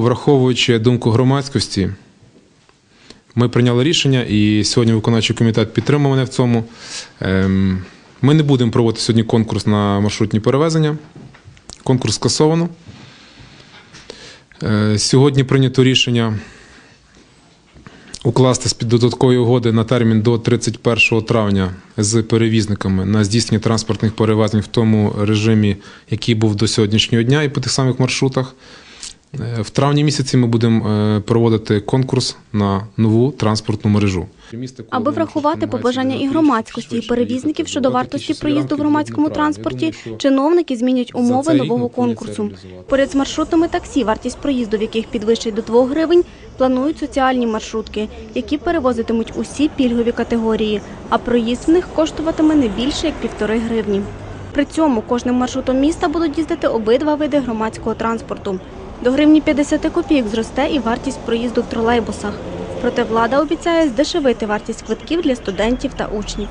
Враховуючи думку громадськості, ми прийняли рішення, і сьогодні виконавчий комітет підтримав мене в цьому. Ем, Ми не будемо проводити сьогодні конкурс на маршрутні перевезення. Конкурс скасовано. Е, Сьогодні прийнято рішення укласти з додаткової угоди на термін до 31 травня з перевізниками на здійснення транспортних перевезень в тому режимі, який був до сьогоднішнього дня, і по тих самих маршрутах. Е, В травні місяці ми будемо е, проводити конкурс на нову транспортну мережу. Аби врахувати побажання і громадськості, і перевізників щодо вартості проїзду в громадському транспорті, чиновники змінять умови нового конкурсу. Поряд з маршрутами таксі, вартість проїзду, в яких підвищать до 2 гривень, планують соціальні маршрутки, які перевозитимуть усі пільгові категорії, а проїзд в них коштуватиме не більше як півтори гривні. При цьому кожним маршрутом міста будуть їздити обидва види громадського транспорту. До гривні 50 копійок зросте і вартість проїзду в тролейбусах. Проте влада обіцяє здешевити вартість квитків для студентів та учнів.